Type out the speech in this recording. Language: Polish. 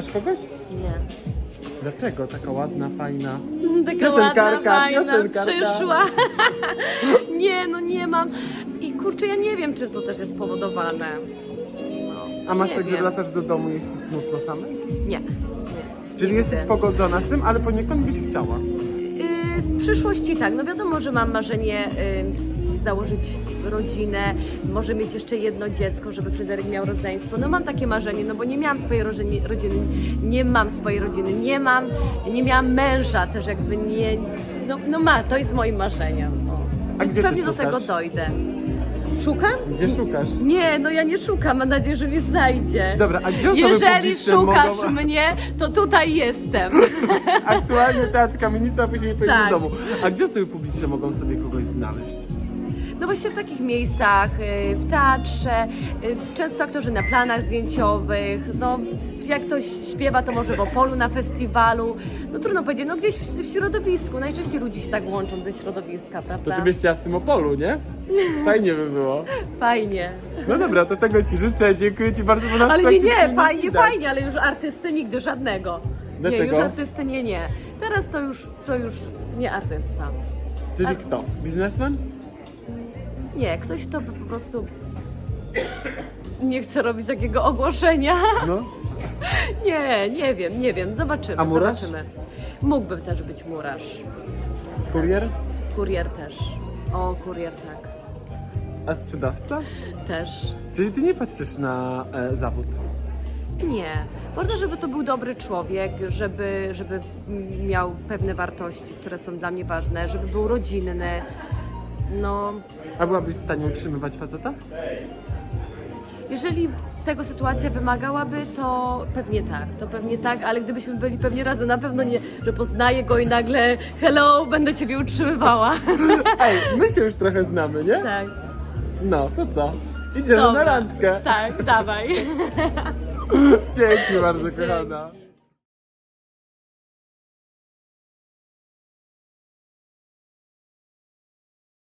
Masz kogoś? Nie. Dlaczego? Taka ładna, fajna. Taka ładna, fajna, przyszła. nie, no nie mam. I kurczę, ja nie wiem, czy to też jest spowodowane. A masz Nie tak, że wiem. wracasz do domu i jest ci smutno samej? Nie. nie. Czyli jesteś pogodzona z tym, ale poniekąd byś chciała. Yy, W przyszłości tak, no wiadomo, że mam marzenie yy, założyć rodzinę, może mieć jeszcze jedno dziecko, żeby Fryderyk miał rodzeństwo. No mam takie marzenie, no bo nie miałam swojej rodziny, rodziny nie mam swojej rodziny, nie mam, nie miałam męża też jakby nie, no, no ma, to jest moim marzeniem. No. Więc pewnie do tego dojdę. Szukam? Gdzie szukasz? Nie, no ja nie szukam, mam nadzieję, że mnie znajdzie. Dobra, a gdzie osoby Jeżeli publiczne szukasz mogą... mnie, to tutaj jestem. Aktualnie teatr Kamienica, później pojedziesz Tak. do domu. A gdzie osoby publiczne mogą sobie kogoś znaleźć? No właśnie w takich miejscach, y, w teatrze, y, często aktorzy na planach zdjęciowych, no jak ktoś śpiewa, to może w Opolu na festiwalu, no trudno powiedzieć, no gdzieś w, w środowisku, najczęściej ludzie się tak łączą ze środowiska, To prawda? ty byś chciała w tym Opolu, nie? Fajnie by było. Fajnie. No dobra, to tego ci życzę. Dziękuję ci bardzo, bo nas Ale nie, nie, fajnie, widać. fajnie, ale już artysty nigdy żadnego. Nie, Dlaczego? już artysty nie, nie. Teraz to już, to już nie artysta. Czyli kto? Biznesmen? Nie, ktoś to by po prostu nie chce robić takiego ogłoszenia. No. Nie, nie wiem, nie wiem, zobaczymy. A murarz? Zobaczymy. Mógłby też być murarz. Kurier? Kurier też. O, kurier tak. A sprzedawca? Też. Czyli ty nie patrzysz na e, zawód. Nie. Ważne, żeby to był dobry człowiek, żeby, żeby miał pewne wartości, które są dla mnie ważne, żeby był rodzinny. No, A byłabyś w stanie utrzymywać faceta? jeżeli tego sytuacja wymagałaby, to pewnie tak, to pewnie tak, ale gdybyśmy byli pewnie razem, na pewno nie, że poznaję go i nagle hello, będę ciebie utrzymywała. Ej, my się już trochę znamy, nie? tak. No, to co? Idziemy Dobra. na randkę. Tak, dawaj. Dzięki bardzo, kochana.